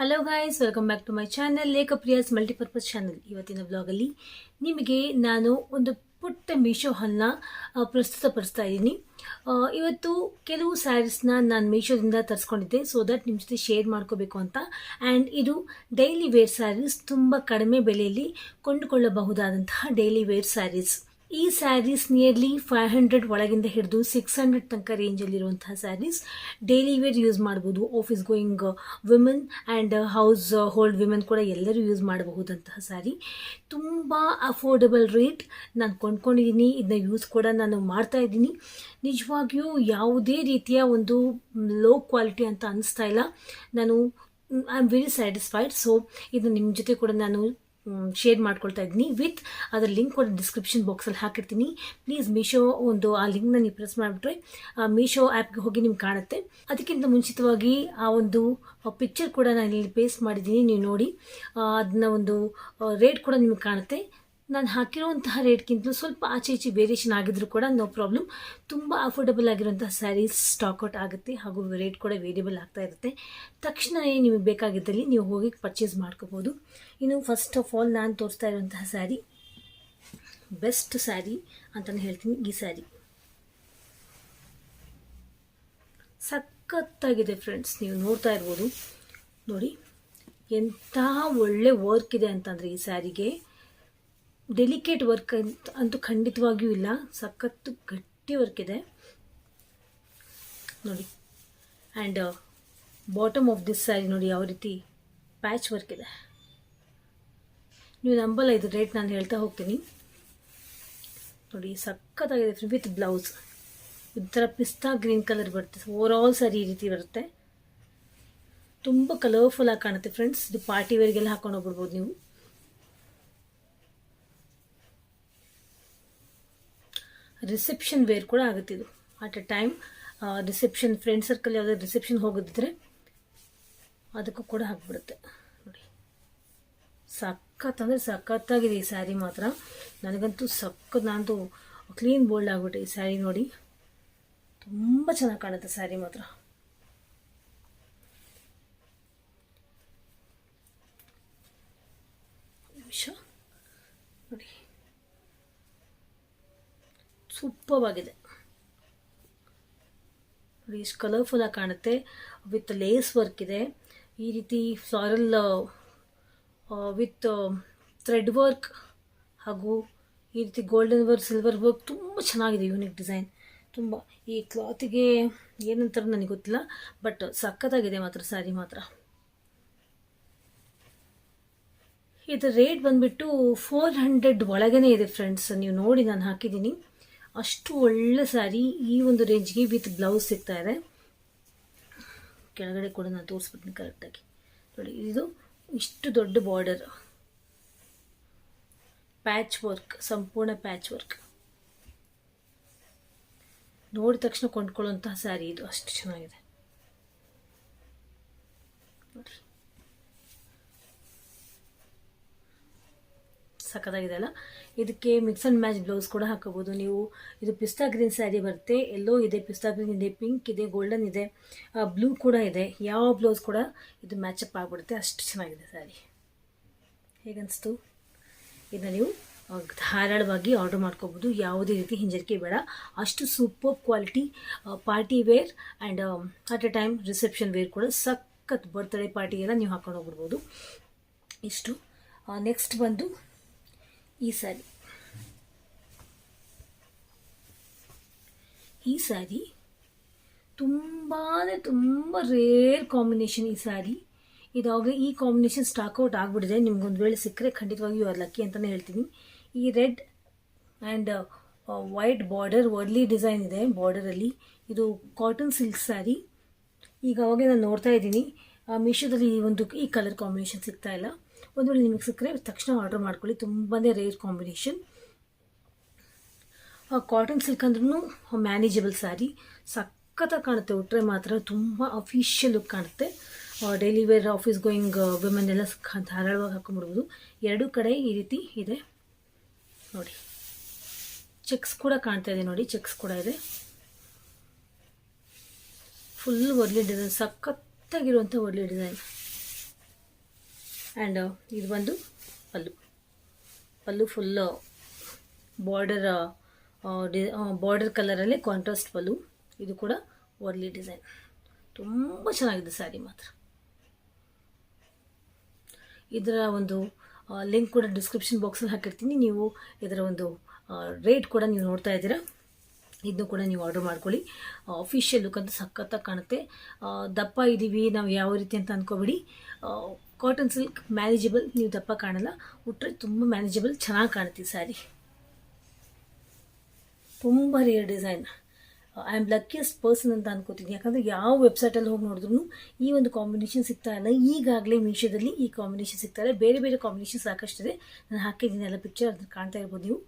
Hello guys welcome back to my channel Lekha Priya's multipurpose channel ಇವತ್ತಿನ ಬ್ಲಾಗಲ್ಲಿ ನಿಮಗೆ ನಾನು ಒಂದು ಪುಟ್ಟ ಮೀಶೋ ಹನ್ನ ಪ್ರಸ್ತುತಪಡಿಸ್ತಾ ಇದ್ದೀನಿ. ಇವತ್ತು ಕೆಲವು ಸ್ಯಾರೀಸ್ನ ನಾನು ಮೀಶೋದಿಂದ ತರಿಸ್ಕೊಂಡಿದ್ದೆ. ಸೊ ದಟ್ ನಿಮ್ಮ ಜೊತೆ ಶೇರ್ ಮಾಡ್ಕೋಬೇಕು ಅಂತ. ಆ್ಯಂಡ್ ಇದು ಡೈಲಿ ವೇರ್ ಸ್ಯಾರೀಸ್ ತುಂಬ ಕಡಿಮೆ ಬೆಲೆಯಲ್ಲಿ ಕೊಂಡುಕೊಳ್ಳಬಹುದಾದಂತಹ ಡೈಲಿ ವೇರ್ ಸ್ಯಾರೀಸ್ ಈ ಸ್ಯಾರೀಸ್ ನಿಯರ್ಲಿ ಫೈವ್ ಹಂಡ್ರೆಡ್ ಒಳಗಿಂದ ಹಿಡಿದು ಸಿಕ್ಸ್ ಹಂಡ್ರೆಡ್ ತನಕ ರೇಂಜಲ್ಲಿರುವಂತಹ ಸ್ಯಾರೀಸ್ ಡೈಲಿ ವೇರ್ ಯೂಸ್ ಮಾಡ್ಬೋದು. Office going women and household women ಕೂಡ ಎಲ್ಲರೂ ಯೂಸ್ ಮಾಡಬಹುದಂತಹ ಸ್ಯಾರಿ ತುಂಬ ಅಫೋರ್ಡಬಲ್ ರೇಟ್ ನಾನು ಕೊಂಡ್ಕೊಂಡಿದ್ದೀನಿ ಇದನ್ನ ಯೂಸ್ ಕೂಡ ನಾನು ಮಾಡ್ತಾ ಇದ್ದೀನಿ. ನಿಜವಾಗಿಯೂ ಯಾವುದೇ ರೀತಿಯ ಒಂದು ಲೋ ಕ್ವಾಲಿಟಿ ಅಂತ ಅನಿಸ್ತಾ ಇಲ್ಲ. ನಾನು I am very satisfied so ಇದು ನಿಮ್ಮ ಜೊತೆ ಕೂಡ ನಾನು ಶೇರ್ ಮಾಡ್ಕೊಳ್ತಾ ಇದ್ದೀನಿ. ವಿತ್ ಅದರ ಲಿಂಕ್ ಕೂಡ ಡಿಸ್ಕ್ರಿಪ್ಷನ್ ಬಾಕ್ಸಲ್ಲಿ ಹಾಕಿರ್ತೀನಿ. ಪ್ಲೀಸ್ ಮೀಶೋ ಒಂದು, ಆ ಲಿಂಕ್ನ ನೀವು ಪ್ರೆಸ್ ಮಾಡಿಬಿಟ್ರೆ ಮೀಶೋ ಆ್ಯಪ್ಗೆ ಹೋಗಿ ನಿಮ್ಗೆ ಕಾಣುತ್ತೆ. ಅದಕ್ಕಿಂತ ಮುಂಚಿತವಾಗಿ ಆ ಒಂದು ಪಿಕ್ಚರ್ ಕೂಡ ನಾನು ಇಲ್ಲಿ ಪೇಸ್ಟ್ ಮಾಡಿದ್ದೀನಿ, ನೀವು ನೋಡಿ. ಅದನ್ನ ಒಂದು ರೇಟ್ ಕೂಡ ನಿಮ್ಗೆ ಕಾಣುತ್ತೆ. ನಾನು ಹಾಕಿರುವಂತಹ ರೇಟ್ಗಿಂತಲೂ ಸ್ವಲ್ಪ ಆಚೆ ಈಚೆ ವೇರಿಯೇಷನ್ ಆಗಿದ್ರು ಕೂಡ ನೋ ಪ್ರಾಬ್ಲಮ್ ತುಂಬ ಅಫೋರ್ಡಬಲ್ ಆಗಿರುವಂತಹ ಸ್ಯಾರೀಸ್ ಸ್ಟಾಕ್ಔಟ್ ಆಗುತ್ತೆ ಹಾಗೂ ರೇಟ್ ಕೂಡ ವೇರಿಯಬಲ್ ಆಗ್ತಾ ಇರುತ್ತೆ. ತಕ್ಷಣವೇ ನಿಮಗೆ ಬೇಕಾಗಿದ್ದಲ್ಲಿ ನೀವು ಹೋಗಿ ಪರ್ಚೇಸ್ ಮಾಡ್ಕೋಬೋದು. ಇನ್ನು ಫಸ್ಟ್ ಆಫ್ ಆಲ್ ನಾನು ತೋರಿಸ್ತಾ ಇರುವಂತಹ ಸ್ಯಾರಿ ಬೆಸ್ಟ್ ಸ್ಯಾರಿ ಅಂತಲೇ ಹೇಳ್ತೀನಿ ಈ ಸ್ಯಾರಿ ಸಖತ್ತಾಗಿದೆ ಫ್ರೆಂಡ್ಸ್ ನೀವು ನೋಡ್ತಾ ಇರ್ಬೋದು. ನೋಡಿ, ಎಂತಹ ಒಳ್ಳೆ ವರ್ಕ್ ಇದೆ ಅಂತಂದರೆ ಈ ಸ್ಯಾರಿಗೆ ಡೆಲಿಕೇಟ್ ವರ್ಕ್ ಅಂತ ಅಂತೂ ಖಂಡಿತವಾಗಿಯೂ ಇಲ್ಲ. ಸಖತ್ತು ಗಟ್ಟಿ ವರ್ಕ್ ಇದೆ. ನೋಡಿ. And bottom of this sari ನೋಡಿ ಯಾವ ರೀತಿ ಪ್ಯಾಚ್ ವರ್ಕ್ ಇದೆ. ನೀವು ನಂಬಲ್ಲ ಇದು ರೇಟ್ ನಾನು ಹೇಳ್ತಾ ಹೋಗ್ತೀನಿ. ನೋಡಿ, ಸಖತ್ತಾಗಿದೆ ವಿತ್ ಬ್ಲೌಸ್ ಈ ಪಿಸ್ತಾ ಗ್ರೀನ್ ಕಲರ್ ಬರುತ್ತೆ. ಓವರ್ ಆಲ್ ಸ್ಯಾರಿ ಈ ರೀತಿ ಬರುತ್ತೆ. ತುಂಬ ಕಲರ್ಫುಲ್ ಆಗಿ ಕಾಣುತ್ತೆ ಫ್ರೆಂಡ್ಸ್ ಇದು ಪಾರ್ಟಿ ವೇರ್ಗೆಲ್ಲ ಹಾಕೊಂಡು ಹೋಗ್ಬಿಡ್ಬೋದು ನೀವು. ರಿಸೆಪ್ಷನ್ ವೇರ್ ಕೂಡ ಆಗುತ್ತೆ ಇದು. At a time reception friend circle ಯಾವುದಾದ್ರು ರಿಸೆಪ್ಷನ್ ಹೋಗೋದಿದ್ರೆ ಅದಕ್ಕೂ ಕೂಡ ಹಾಕ್ಬಿಡುತ್ತೆ. ನೋಡಿ. ಸಖತ್ ಅಂದರೆ ಸಖತ್ತಾಗಿದೆ ಈ ಸ್ಯಾರಿ ಮಾತ್ರ. ನನಗಂತೂ ಸಖತ್ ನಾನಂತೂ ಕ್ಲೀನ್ ಬೋಲ್ಡ್ ಆಗಿಬಿಟ್ಟೆ ಈ ಸ್ಯಾರಿ ನೋಡಿ. ತುಂಬ ಚೆನ್ನಾಗಿ ಕಾಣುತ್ತೆ ಸ್ಯಾರಿ ಮಾತ್ರ ನಿಮಿಷ ನೋಡಿ ಸೂಪರ್ ಆಗಿದೆ ನೋಡಿ, ಎಷ್ಟು ಕಲರ್ಫುಲ್ಲಾಗಿ ಕಾಣುತ್ತೆ. ವಿತ್ ಲೇಸ್ ವರ್ಕ್ ಇದೆ. ಈ ರೀತಿ ಫ್ಲಾರಲ್ ವಿತ್ ಥ್ರೆಡ್ ವರ್ಕ್ ಹಾಗೂ ಈ ರೀತಿ ಗೋಲ್ಡನ್ ವರ್ಕ್ ಸಿಲ್ವರ್ ವರ್ಕ್ ತುಂಬ ಚೆನ್ನಾಗಿದೆ ಯೂನಿಕ್ ಡಿಸೈನ್ ತುಂಬ. ಈ ಕ್ಲಾತಿಗೆ ಏನಂತಾರೆ ನನಗೆ ಗೊತ್ತಿಲ್ಲ ಬಟ್ ಸಖತ್ತಾಗಿದೆ ಮಾತ್ರ ಸ್ಯಾರಿ ಮಾತ್ರ. ಇದರ ರೇಟ್ ಬಂದುಬಿಟ್ಟು ಫೋರ್ ಹಂಡ್ರೆಡ್ ಒಳಗೇ ಇದೆ ಫ್ರೆಂಡ್ಸ್ ನೀವು ನೋಡಿ, ನಾನು ಹಾಕಿದ್ದೀನಿ. ಅಷ್ಟು ಒಳ್ಳೆ ಸ್ಯಾರಿ ಈ ಒಂದು ರೇಂಜ್ಗೆ ವಿತ್ ಬ್ಲೌಸ್ ಸಿಗ್ತಾ ಇದೆ. ಕೆಳಗಡೆ ಕೂಡ ನಾನು ತೋರಿಸ್ಬಿಡ್ತೀನಿ ಕರೆಕ್ಟಾಗಿ ನೋಡಿ, ಇದು ಇಷ್ಟು ದೊಡ್ಡ ಬಾರ್ಡರ್ ಪ್ಯಾಚ್ ವರ್ಕ್ ಸಂಪೂರ್ಣ ಪ್ಯಾಚ್ ವರ್ಕ್ ನೋಡಿದ ತಕ್ಷಣ ಕೊಂಡ್ಕೊಳ್ಳುವಂತಹ ಸ್ಯಾರಿ ಇದು. ಅಷ್ಟು ಚೆನ್ನಾಗಿದೆ. ನೋಡಿ. ಸಖತ್ತಾಗಿದೆ ಅಲ್ಲ ಇದಕ್ಕೆ ಮಿಕ್ಸ್ ಆ್ಯಂಡ್ ಮ್ಯಾಚ್ ಬ್ಲೌಸ್ ಕೂಡ ಹಾಕೋಬೋದು ನೀವು ಇದು ಪಿಸ್ತಾ ಗ್ರೀನ್ ಸ್ಯಾರಿ ಬರುತ್ತೆ, ಎಲ್ಲೋ ಇದೆ, ಪಿಸ್ತಾ ಗ್ರೀನ್ ಇದೆ ಪಿಂಕ್ ಇದೆ ಗೋಲ್ಡನ್ ಇದೆ ಬ್ಲೂ ಕೂಡ ಇದೆ. ಯಾವ ಬ್ಲೌಸ್ ಕೂಡ ಇದು ಮ್ಯಾಚಪ್ ಆಗಿಬಿಡುತ್ತೆ. ಅಷ್ಟು ಚೆನ್ನಾಗಿದೆ ಸ್ಯಾರಿ. ಹೇಗನ್ನಿಸ್ತು ಇದನ್ನು ನೀವು ಧಾರಾಳವಾಗಿ ಆರ್ಡರ್ ಮಾಡ್ಕೋಬೋದು. ಯಾವುದೇ ರೀತಿ ಹಿಂಜರಿಕೆ ಬೇಡ. ಅಷ್ಟು super quality party wear and at a time reception wear ಕೂಡ ಸಖತ್ ಬರ್ತ್ಡೇ ಪಾರ್ಟಿಗೆಲ್ಲ ನೀವು ಹಾಕೊಂಡು ಹೋಗ್ಬಿಡ್ಬೋದು. ಇಷ್ಟು. ನೆಕ್ಸ್ಟ್ ಬಂದು ಈ ಸಾರಿ. ಈ ಸ್ಯಾರಿ ತುಂಬಾ ತುಂಬ ರೇರ್ ಕಾಂಬಿನೇಷನ್ ಈ ಸಾರಿ. ಇದಾಗಲೇ ಈ ಕಾಂಬಿನೇಷನ್ ಸ್ಟಾಕ್ಔಟ್ ಆಗಿಬಿಟ್ಟಿದೆ. ನಿಮ್ಗೊಂದು ವೇಳೆ ಸಿಕ್ಕರೆ ಖಂಡಿತವಾಗಿಯೂ ಅದು ಲಕ್ಕಿ ಅಂತಲೇ ಹೇಳ್ತೀನಿ. ಈ red and white border Warli design ಇದೆ ಬಾರ್ಡರಲ್ಲಿ ಇದು ಕಾಟನ್ ಸಿಲ್ಕ್ ಸ್ಯಾರಿ ಈಗ ಅವಾಗ ನಾನು ನೋಡ್ತಾ ಇದ್ದೀನಿ. ಮೀಶೋದಲ್ಲಿ ಈ ಒಂದು ಈ ಕಲರ್ ಕಾಂಬಿನೇಷನ್ ಸಿಗ್ತಾ ಇಲ್ಲ. ಒಂದು ವೇಳೆ ನಿಮಗೆ ಸಿಕ್ಕರೆ ತಕ್ಷಣ ಆರ್ಡರ್ ಮಾಡ್ಕೊಳ್ಳಿ. ತುಂಬಾ ರೇರ್ ಕಾಂಬಿನೇಷನ್ ಕಾಟನ್ ಸಿಲ್ಕ್ ಅಂದ್ರೂ ಮ್ಯಾನೇಜಬಲ್ ಸ್ಯಾರಿ ಸಖತ್ತಾಗಿ ಕಾಣುತ್ತೆ. ಉಟ್ಟರೆ ಮಾತ್ರ ತುಂಬ ಅಫಿಷಿಯಲ್ ಲುಕ್ ಕಾಣುತ್ತೆ. Daily wear office going women ಎಲ್ಲ ಧಾರಾಳವಾಗಿ ಹಾಕೊಂಡ್ಬಿಡ್ಬೋದು. ಎರಡೂ ಕಡೆ ಈ ರೀತಿ ಇದೆ. ನೋಡಿ. ಚೆಕ್ಸ್ ಕೂಡ ಕಾಣ್ತಾ ಇದೆ ನೋಡಿ. ಚೆಕ್ಸ್ ಕೂಡ ಇದೆ. ಫುಲ್ ಒರ್ಲಿ ಡಿಸೈನ್ ಸಖತ್ತಾಗಿರುವಂಥ ಒರ್ಲಿ ಡಿಸೈನ್ ಆ್ಯಂಡ್ ಇದು ಬಂದು pallu. Pallu full border the border ಕಲರಲ್ಲಿ ಕಾಂಟ್ರಾಸ್ಟ್ ಪಲ್ಲು. ಇದು ಕೂಡ ವರ್ಲಿ ಡಿಸೈನ್. ತುಂಬ ಚೆನ್ನಾಗಿದೆ ಸ್ಯಾರಿ ಮಾತ್ರ. ಇದರ ಒಂದು ಲಿಂಕ್ ಕೂಡ ಡಿಸ್ಕ್ರಿಪ್ಷನ್ ಬಾಕ್ಸಲ್ಲಿ ಹಾಕಿರ್ತೀನಿ. ನೀವು ಇದರ ಒಂದು ರೇಟ್ ಕೂಡ ನೀವು ನೋಡ್ತಾ ಇದ್ದೀರಾ. ಇದನ್ನು ಕೂಡ ನೀವು ಆರ್ಡರ್ ಮಾಡ್ಕೊಳ್ಳಿ. ಅಫಿಷಿಯಲ್ ಲುಕ್ ಅಂತ ಸಖತ್ತಾಗಿ ಕಾಣುತ್ತೆ. ದಪ್ಪ ಇದ್ದೀವಿ ನಾವು ಯಾವ ರೀತಿ ಅಂತ ಅಂದ್ಕೋಬೇಡಿ ಕಾಟನ್ ಸಿಲ್ಕ್ ಮ್ಯಾನೇಜಬಲ್ ನೀವು ದಪ್ಪ ಕಾಣಲ್ಲ ಉಟ್ಟರೆ ತುಂಬ ಮ್ಯಾನೇಜಬಲ್ ಚೆನ್ನಾಗಿ ಕಾಣುತ್ತೆ ಸ್ಯಾರಿ ತುಂಬ rare design I am luckiest person ಅಂತ ಅನ್ಕೋತೀನಿ. ಯಾಕಂದರೆ ಯಾವ ವೆಬ್ಸೈಟಲ್ಲಿ ಹೋಗಿ ನೋಡಿದ್ರು ಈ ಒಂದು ಕಾಂಬಿನೇಷನ್ ಸಿಗ್ತಾ ಇಲ್ಲ. ಈಗಾಗಲೇ ಮೀಶೋದಲ್ಲಿ ಈ ಕಾಂಬಿನೇಷನ್ ಸಿಗ್ತಾ ಇಲ್ಲ. ಬೇರೆ ಬೇರೆ ಕಾಂಬಿನೇಷನ್ ಸಾಕಷ್ಟು ಇದೆ ನಾನು ಹಾಕಿದ್ದೀನಿ ಎಲ್ಲ ಪಿಕ್ಚರ್ ಅದನ್ನು ಕಾಣ್ತಾ ಇರ್ಬೋದು ನೀವು.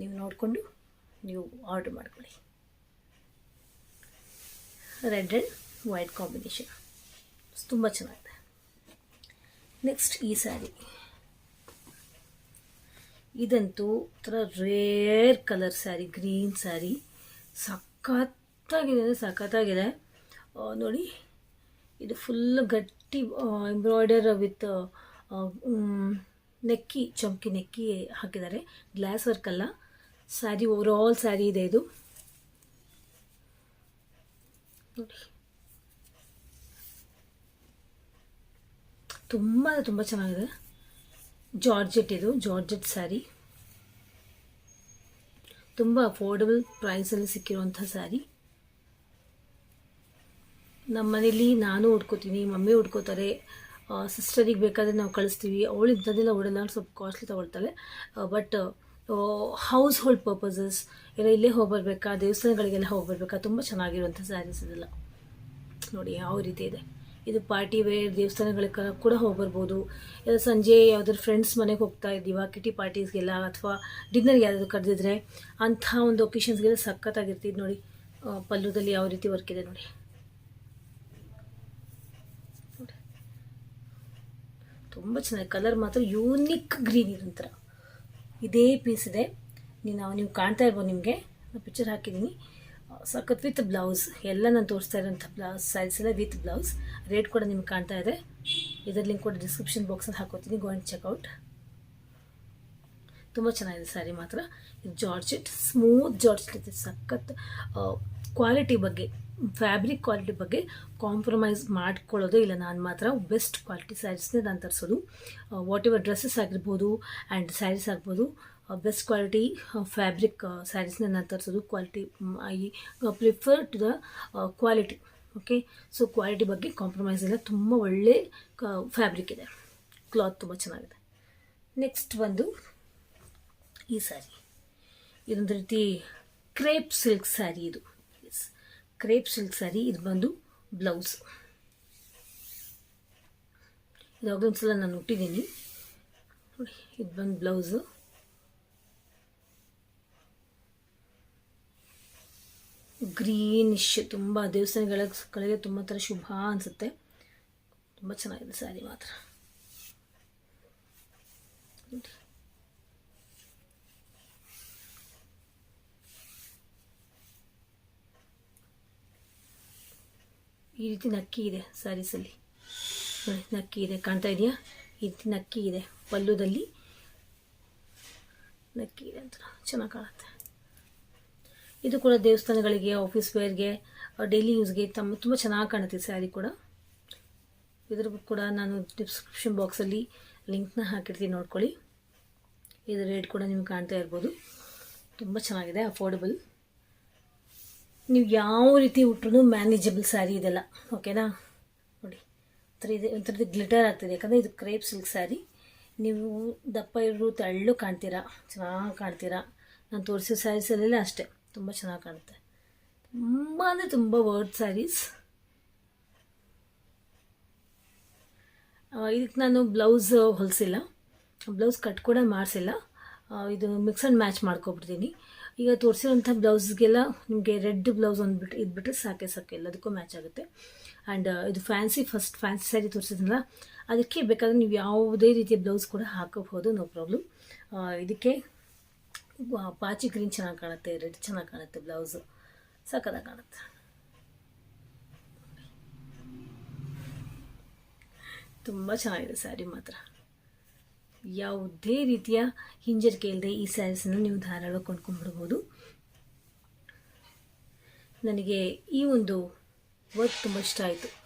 ನೀವು ನೋಡಿಕೊಂಡು ನೀವು ಆರ್ಡರ್ ಮಾಡ್ಕೊಳ್ಳಿ. ರೆಡ್ ಆ್ಯಂಡ್ ವೈಟ್ ಕಾಂಬಿನೇಷನ್ ತುಂಬ ಚೆನ್ನಾಗಿದೆ ನೆಕ್ಸ್ಟ್ ಈ ಸ್ಯಾರಿ ಇದಂತೂ ಒಂಥರ rare colour sari green sari ಸಖತ್ತಾಗಿದೆ ಅಂದರೆ ಸಖತ್ತಾಗಿದೆ ನೋಡಿ, ಇದು ಫುಲ್ ಗಟ್ಟಿ ಎಂಬ್ರಾಯ್ಡರ್ ವಿತ್ ನೆಕ್ಕಿ, ಚಮಕಿ ನೆಕ್ಕಿ ಹಾಕಿದ್ದಾರೆ. ಗ್ಲಾಸ್ ವರ್ಕ್ ಅಲ್ಲ. ಸ್ಯಾರಿ ಓವರ್ ಆಲ್ ಸ್ಯಾರಿ ಇದೆ ಇದು. ನೋಡಿ. ತುಂಬ ತುಂಬ ಚೆನ್ನಾಗಿದೆ. ಜಾರ್ಜೆಟ್ ಇದು, ಜಾರ್ಜೆಟ್ ಸ್ಯಾರಿ. ತುಂಬ ಅಫೋರ್ಡಬಲ್ ಪ್ರೈಸಲ್ಲಿ ಸಿಕ್ಕಿರುವಂಥ ಸ್ಯಾರಿ. ನಮ್ಮ ಮನೇಲಿ ನಾನು ಉಟ್ಕೋತೀನಿ, ಮಮ್ಮಿ ಉಟ್ಕೋತಾರೆ ಸಿಸ್ಟರಿಗೆ ಬೇಕಾದರೆ ನಾವು ಕಳಿಸ್ತೀವಿ. ಅವಳು ಇಂಥದ್ದೆಲ್ಲ ಉಡಲ್ಲ ಸ್ವಲ್ಪ ಕಾಸ್ಟ್ಲಿ ತೊಗೊಳ್ತಾಳೆ. ಬಟ್ ಹೌಸ್ ಹೋಲ್ಡ್ ಪರ್ಪಸಸ್ ಎಲ್ಲ ಇಲ್ಲೇ ಹೋಗಿ ಬರಬೇಕಾ, ದೇವಸ್ಥಾನಗಳಿಗೆಲ್ಲ ಹೋಗಿ ಬರಬೇಕಾ, ತುಂಬ ಚೆನ್ನಾಗಿರುವಂಥ ಸ್ಯಾರೀಸ್ ಇದೆಲ್ಲ. ನೋಡಿ, ಯಾವ ರೀತಿ ಇದೆ. ಇದು ಪಾರ್ಟಿ ವೇರ್ ದೇವಸ್ಥಾನಗಳಿಗೆ ಕೂಡ ಹೋಗ್ಬರ್ಬೋದು. ಇಲ್ಲ ಸಂಜೆ ಯಾವ್ದಾದ್ರು ಫ್ರೆಂಡ್ಸ್ ಮನೆಗೆ ಹೋಗ್ತಾ ಇದ್ದೀವ, ಕಿಟಿ ಪಾರ್ಟೀಸ್ಗೆಲ್ಲ ಅಥವಾ ಡಿನ್ನರ್ಗೆ ಯಾವ್ದಾದ್ರು ಕರೆದಿದ್ರೆ ಅಂಥ ಒಂದು ಒಕೇಶನ್ಸ್ಗೆಲ್ಲ ಸಖತ್ತಾಗಿರ್ತಿದ್ದು ನೋಡಿ. ಪಲ್ಲುದಲ್ಲಿ ಯಾವ ರೀತಿ ವರ್ಕ್ ಇದೆ ನೋಡಿ. ತುಂಬ ಚೆನ್ನಾಗಿ ಕಲರ್ ಮಾತ್ರ ಯೂನಿಕ್ ಗ್ರೀನ್ ಇರೋಂಥರ. ಇದೇ ಪೀಸ್ ಇದೆ. ನೀವು ನಾವು ನೀವು ಕಾಣ್ತಾ ಇರ್ಬೋದು ನಿಮಗೆ. ಪಿಕ್ಚರ್ ಹಾಕಿದ್ದೀನಿ ಸಖತ್ ವಿತ್ ಬ್ಲೌಸ್ ಎಲ್ಲ ನಾನು ತೋರಿಸ್ತಾ ಇರೋಂಥ ಬ್ಲೌಸ್ ಸೈಜ್ ಎಲ್ಲ ವಿತ್ ಬ್ಲೌಸ್ ರೇಟ್ ಕೂಡ ನಿಮ್ಗೆ ಕಾಣ್ತಾ ಇದೆ. ಇದರ ಲಿಂಕ್ ಕೂಡ ಡಿಸ್ಕ್ರಿಪ್ಷನ್ ಬಾಕ್ಸಲ್ಲಿ ಹಾಕೋತೀನಿ. ಗೋ ಆ್ಯಂಡ್ ಚೆಕ್ಔಟ್ ತುಂಬ ಚೆನ್ನಾಗಿದೆ ಸ್ಯಾರಿ ಮಾತ್ರ. ಜಾರ್ಜೆಟ್ ಸ್ಮೂತ್ ಜಾರ್ಜೆಟ್ ಇದೆ ಸಖತ್ ಕ್ವಾಲಿಟಿ ಬಗ್ಗೆ ಫ್ಯಾಬ್ರಿಕ್ ಕ್ವಾಲಿಟಿ ಬಗ್ಗೆ ಕಾಂಪ್ರಮೈಸ್ ಮಾಡ್ಕೊಳ್ಳೋದೇ ಇಲ್ಲ ನಾನು ಮಾತ್ರ. ಬೆಸ್ಟ್ ಕ್ವಾಲಿಟಿ ಸ್ಯಾರೀಸ್ನೇ ನಾನು ತರಿಸೋದು. ವಾಟ್ ಎವರ್ ಡ್ರೆಸ್ಸಸ್ ಆಗಿರ್ಬೋದು ಆ್ಯಂಡ್ ಸ್ಯಾರೀಸ್ ಆಗ್ಬೋದು ಬೆಸ್ಟ್ ಕ್ವಾಲಿಟಿ ಫ್ಯಾಬ್ರಿಕ್ ಸ್ಯಾರೀಸ್ನ ನಾನು ತರಿಸೋದು quality I prefer to the quality okay so quality ಬಗ್ಗೆ ಕಾಂಪ್ರಮೈಸ್ ಇಲ್ಲ ತುಂಬ ಒಳ್ಳೆ ಫ್ಯಾಬ್ರಿಕ್ ಇದೆ. ಕ್ಲಾತ್ ತುಂಬ ಚೆನ್ನಾಗಿದೆ. ನೆಕ್ಸ್ಟ್ ಬಂದು ಈ ಸ್ಯಾರಿ ಇದೊಂದು ರೀತಿ ಕ್ರೇಪ್ ಸಿಲ್ಕ್ ಸ್ಯಾರಿ ಇದು. ಎಸ್ ಕ್ರೇಪ್ ಸಿಲ್ಕ್ ಸ್ಯಾರಿ ಇದು ಬಂದು ಬ್ಲೌಸ್ ಇದಾಗಲೂ ಒಂದ್ಸಲ ನಾನು ಹುಟ್ಟಿದ್ದೀನಿ ಇದು ಬಂದು ಬ್ಲೌಸು ಗ್ರೀನಿಶ್, ತುಂಬ ದೇವಸ್ಥಾನಗಳಿಗೆ ತುಂಬ ಥರ ಶುಭ ಅನಿಸುತ್ತೆ. ತುಂಬ ಚೆನ್ನಾಗಿದೆ ಸ್ಯಾರಿ ಮಾತ್ರ. ಈ ರೀತಿ ನಕ್ಕಿ ಇದೆ ಸ್ಯಾರೀಸಲ್ಲಿ. ನಕ್ಕಿ ಇದೆ, ಕಾಣ್ತಾ ಇದೆಯಾ? ಈ ರೀತಿ ನಕ್ಕಿ ಇದೆ, ಪಲ್ಲುದಲ್ಲಿ ನಕ್ಕಿ ಇದೆ ಅಂತ ಚೆನ್ನಾಗಿ ಕಾಣುತ್ತೆ. ಇದು ಕೂಡ ದೇವಸ್ಥಾನಗಳಿಗೆ ಆಫೀಸ್ ವೇರ್ಗೆ ಡೈಲಿ ಯೂಸ್ಗೆ ತಮ್ಮ, ತುಂಬ ಚೆನ್ನಾಗಿ ಕಾಣುತ್ತೆ ಸ್ಯಾರಿ ಕೂಡ. ಇದ್ರ ಕೂಡ ನಾನು ಡಿಸ್ಕ್ರಿಪ್ಷನ್ ಬಾಕ್ಸಲ್ಲಿ ಲಿಂಕ್ನ ಹಾಕಿರ್ತೀನಿ ನೋಡ್ಕೊಳ್ಳಿ. ಇದರ ರೇಟ್ ಕೂಡ ನಿಮ್ಗೆ ಕಾಣ್ತಾ ಇರ್ಬೋದು. ತುಂಬ ಚೆನ್ನಾಗಿದೆ ಅಫೋರ್ಡಬಲ್ ನೀವು ಯಾವ ರೀತಿ ಉಟ್ರೂ ಮ್ಯಾನೇಜಬಲ್ ಸ್ಯಾರಿ ಇದೆಲ್ಲ ಓಕೆನಾ ನೋಡಿ, ಒಂಥರ ಇದೆ, ಒಂಥರದ್ದು ಗ್ಲಿಟರ್ ಆಗ್ತಿದೆ. ಯಾಕಂದರೆ ಇದು ಕ್ರೇಪ್ ಸಿಲ್ಕ್ ಸ್ಯಾರಿ ನೀವು ದಪ್ಪ ಇರೋ ತೆಳ್ಳು ಕಾಣ್ತೀರಾ, ಚೆನ್ನಾಗಿ ಕಾಣ್ತೀರಾ. ನಾನು ತೋರಿಸೋ ಸ್ಯಾರೀಸಲ್ಲೆಲ್ಲ ಅಷ್ಟೇ. ತುಂಬ ಚೆನ್ನಾಗಿ ಕಾಣುತ್ತೆ. ತುಂಬ ಅಂದರೆ ತುಂಬ ವರ್ಡ್ ಸ್ಯಾರೀಸ್ ಇದಕ್ಕೆ ನಾನು ಬ್ಲೌಸ್ ಹೊಲಿಸಿಲ್ಲ. ಬ್ಲೌಸ್ ಕಟ್ ಕೂಡ ಮಾಡಿಸಿಲ್ಲ. ಇದು ಮಿಕ್ಸ್ ಆ್ಯಂಡ್ ಮ್ಯಾಚ್ ಮಾಡ್ಕೊಬಿಡ್ತೀನಿ. ಈಗ ತೋರಿಸಿರೋಂಥ ಬ್ಲೌಸ್ಗೆಲ್ಲ ನಿಮಗೆ ರೆಡ್ ಬ್ಲೌಸ್ ಅಂದ್ಬಿಟ್ಟು ಇದ್ಬಿಟ್ರೆ ಸಾಕೆ ಸಾಕೆ ಎಲ್ಲದಕ್ಕೂ ಮ್ಯಾಚ್ ಆಗುತ್ತೆ. ಆ್ಯಂಡ್ ಇದು ಫ್ಯಾನ್ಸಿ ಫಸ್ಟ್ ಫ್ಯಾನ್ಸಿ ಸ್ಯಾರಿ ತೋರಿಸಿದ್ನಲ್ಲ, ಅದಕ್ಕೆ ಬೇಕಾದ್ರೆ ನೀವು ಯಾವುದೇ ರೀತಿಯ ಬ್ಲೌಸ್ ಕೂಡ ಹಾಕಬಹುದು ನೋ ಪ್ರಾಬ್ಲಮ್ ಇದಕ್ಕೆ ಪಾಚಿ ಗ್ರೀನ್ ಚೆನ್ನಾಗಿ ಕಾಣುತ್ತೆ, ರೆಡ್ ಚೆನ್ನಾಗಿ ಕಾಣುತ್ತೆ ಬ್ಲೌಸು. ಸಕ್ಕತ್ತಾಗಿ ಕಾಣುತ್ತೆ. ತುಂಬ ಚೆನ್ನಾಗಿದೆ ಸ್ಯಾರಿ ಮಾತ್ರ. ಯಾವುದೇ ರೀತಿಯ ಹಿಂಜರಿಕೆ ಇಲ್ಲದೆ ಈ ಸ್ಯಾರೀಸನ್ನು ನೀವು ಧಾರಾಳವಾಗಿ ಕೊಂಡ್ಕೊಂಡ್ಬಿಡ್ಬೋದು. ನನಗೆ ಈ ಒಂದು ವರ್ಕ್ ತುಂಬ ಇಷ್ಟ ಆಯಿತು.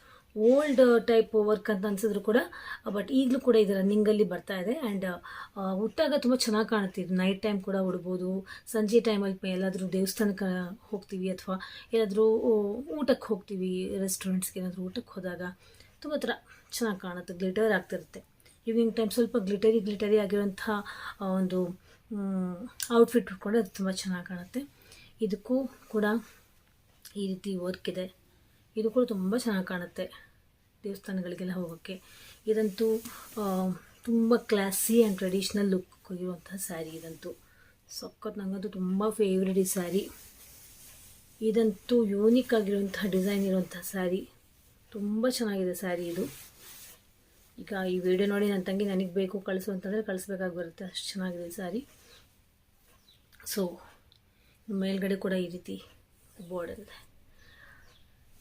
ಓಲ್ಡ್ ಟೈಪ್ ವರ್ಕ್ ಅಂತ ಅನ್ಸಿದ್ರು ಕೂಡ, ಬಟ್ ಈಗಲೂ ಕೂಡ ಇದು ರನ್ನಿಂಗಲ್ಲಿ ಬರ್ತಾ ಇದೆ. ಆ್ಯಂಡ್ ಹುಟ್ಟಾಗ ತುಂಬ ಚೆನ್ನಾಗಿ ಕಾಣುತ್ತೆ. ಇದು ನೈಟ್ ಟೈಮ್ ಕೂಡ ಉಡ್ಬೋದು ಸಂಜೆ ಟೈಮಲ್ಲಿ ಎಲ್ಲಾದರೂ ದೇವಸ್ಥಾನಕ್ಕೆ ಹೋಗ್ತೀವಿ ಅಥವಾ ಏನಾದರೂ ಊಟಕ್ಕೆ ಹೋಗ್ತೀವಿ ರೆಸ್ಟೋರೆಂಟ್ಸ್ಗೆ ಏನಾದರೂ ಊಟಕ್ಕೆ ಹೋದಾಗ ತುಂಬ ಥರ ಚೆನ್ನಾಗಿ ಕಾಣುತ್ತೆ ಗ್ಲಿಟರ್ ಆಗ್ತಿರುತ್ತೆ. ಈವ್ನಿಂಗ್ ಟೈಮ್ ಸ್ವಲ್ಪ ಗ್ಲಿಟರಿ ಗ್ಲಿಟರಿ ಆಗಿರೋಂಥ ಒಂದು ಔಟ್ಫಿಟ್ ಉಟ್ಕೊಂಡ್ರೆ ಅದು ತುಂಬ ಚೆನ್ನಾಗಿ ಕಾಣುತ್ತೆ. ಇದಕ್ಕೂ ಕೂಡ ಈ ರೀತಿ ವರ್ಕ್ ಇದೆ. ಇದು ಕೂಡ ತುಂಬ ಚೆನ್ನಾಗಿ ಕಾಣುತ್ತೆ. ದೇವಸ್ಥಾನಗಳಿಗೆಲ್ಲ ಹೋಗೋಕ್ಕೆ. ಇದಂತೂ ತುಂಬ ಕ್ಲಾಸಿ ಆ್ಯಂಡ್ ಟ್ರೆಡಿಷ್ನಲ್ ಲುಕ್ ಇರುವಂಥ ಸ್ಯಾರಿ ಇದಂತೂ. ಸಖತ್ ನನಗಂತೂ ತುಂಬ ಫೇವ್ರೆಟ್ ಈ ಸ್ಯಾರಿ ಇದಂತೂ ಯೂನಿಕ್ ಆಗಿರುವಂಥ ಡಿಸೈನ್ ಇರುವಂಥ ಸ್ಯಾರಿ ತುಂಬ ಚೆನ್ನಾಗಿದೆ ಸ್ಯಾರಿ ಇದು. ಈಗ ಈ ವಿಡಿಯೋ ನೋಡಿ ನನ್ನ ತಂಗಿ ನನಗೆ ಬೇಕು ಕಳಿಸು ಅಂತಂದರೆ ಕಳಿಸ್ಬೇಕಾಗಿ ಬರುತ್ತೆ. ಅಷ್ಟು ಚೆನ್ನಾಗಿದೆ ಸ್ಯಾರಿ ಸೊ ಮೇಲ್ಗಡೆ ಕೂಡ ಈ ರೀತಿ ಬಾರ್ಡರ್ ಇದೆ.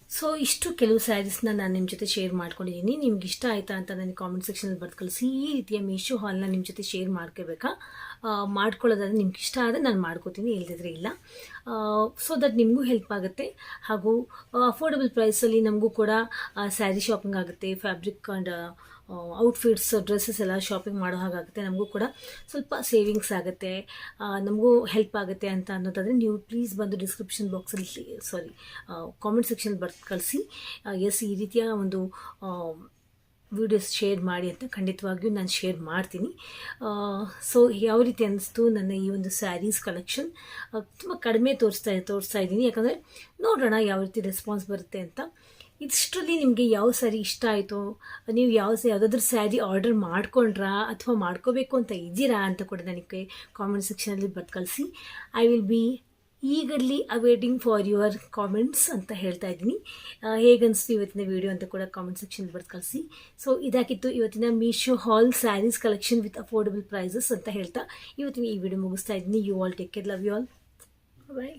ಸೊ ಇಷ್ಟು ಕೆಲವು ಸ್ಯಾರೀಸ್ನ ನಾನು ನಿಮ್ಮ ಜೊತೆ ಶೇರ್ ಮಾಡ್ಕೊಂಡಿದ್ದೀನಿ ನಿಮ್ಗೆ ಇಷ್ಟ ಆಯಿತಾ ಅಂತ ನನಗೆ ಕಾಮೆಂಟ್ ಸೆಕ್ಷನಲ್ಲಿ ಬರ್ದು ಕಳಿಸಿ ಈ ರೀತಿಯ ಮೀಶೋ ಹಾಲ್ನ ನಿಮ್ಮ ಜೊತೆ ಶೇರ್ ಮಾಡ್ಕೋಬೇಕಾ? ಮಾಡ್ಕೊಳ್ಳೋದಾದ್ರೆ ನಿಮ್ಗೆ ಇಷ್ಟ ಆದರೆ ನಾನು ಮಾಡ್ಕೋತೀನಿ ಇಲ್ಲದಿದ್ರೆ ಇಲ್ಲ. ಸೊ ದಟ್ ನಿಮಗೂ ಹೆಲ್ಪ್ ಆಗುತ್ತೆ. ಹಾಗೂ ಅಫೋರ್ಡಬಲ್ ಪ್ರೈಸಲ್ಲಿ ನಮಗೂ ಕೂಡ ಸ್ಯಾರಿ ಶಾಪಿಂಗ್ ಆಗುತ್ತೆ ಫ್ಯಾಬ್ರಿಕ್ ಆ್ಯಂಡ್ ಔಟ್ಫಿಟ್ಸ್ ಡ್ರೆಸ್ಸಸ್ ಎಲ್ಲ ಶಾಪಿಂಗ್ ಮಾಡೋ ಹಾಗಾಗುತ್ತೆ. ನಮಗೂ ಕೂಡ ಸ್ವಲ್ಪ ಸೇವಿಂಗ್ಸ್ ಆಗುತ್ತೆ. ನಮಗೂ ಹೆಲ್ಪ್ ಆಗುತ್ತೆ ಅಂತ ಅನ್ನೋದಾದರೆ ನೀವು ಪ್ಲೀಸ್ ಬಂದು ಡಿಸ್ಕ್ರಿಪ್ಷನ್ ಬಾಕ್ಸಲ್ಲಿ ಸಾರಿ ಕಾಮೆಂಟ್ ಸೆಕ್ಷನ್ ಬರ್ದು ಕಳಿಸಿ. ಎಸ್ ಈ ರೀತಿಯ ಒಂದು ವಿಡಿಯೋಸ್ ಶೇರ್ ಮಾಡಿ ಅಂತ ಖಂಡಿತವಾಗಿಯೂ ನಾನು ಶೇರ್ ಮಾಡ್ತೀನಿ. ಸೊ ಯಾವ ರೀತಿ ಅನ್ನಿಸ್ತು ನನ್ನ ಈ ಒಂದು ಸ್ಯಾರೀಸ್ ಕಲೆಕ್ಷನ್ ತುಂಬ ಕಡಿಮೆ ತೋರಿಸ್ತಾ ತೋರಿಸ್ತಾ ಇದ್ದೀನಿ. ಯಾಕಂದರೆ ನೋಡೋಣ ಯಾವ ರೀತಿ ರೆಸ್ಪಾನ್ಸ್ ಬರುತ್ತೆ ಅಂತ. ಇಷ್ಟರಲ್ಲಿ ನಿಮಗೆ ಯಾವ ಸ್ಯಾರಿ ಇಷ್ಟ ಆಯಿತು? ನೀವು ಯಾವ ಯಾವುದಾದ್ರೂ ಸ್ಯಾರಿ ಆರ್ಡರ್ ಮಾಡ್ಕೊಂಡ್ರಾ ಅಥವಾ ಮಾಡ್ಕೋಬೇಕು ಅಂತ ಇದ್ದೀರಾ ಅಂತ ಕೂಡ ನನಗೆ ಕಾಮೆಂಟ್ ಸೆಕ್ಷನಲ್ಲಿ ಬರ್ದು ಕಳಿಸಿ. I will be eagerly awaiting for your comments ಅಂತ ಹೇಳ್ತಾ ಇದ್ದೀನಿ. ಹೇಗನ್ನಿಸ್ತು ಇವತ್ತಿನ ವಿಡಿಯೋ ಅಂತ ಕೂಡ ಕಾಮೆಂಟ್ ಸೆಕ್ಷನ್ ಬರ್ದು ಕಳಿಸಿ. ಸೊ ಇದಾಗಿತ್ತು ಇವತ್ತಿನ Meesho haul saris collection with affordable prices ಅಂತ ಹೇಳ್ತಾ. ಇವತ್ತಿನ ಈ ವಿಡಿಯೋ ಮುಗಿಸ್ತಾ ಇದ್ದೀನಿ. You all take care love you all bye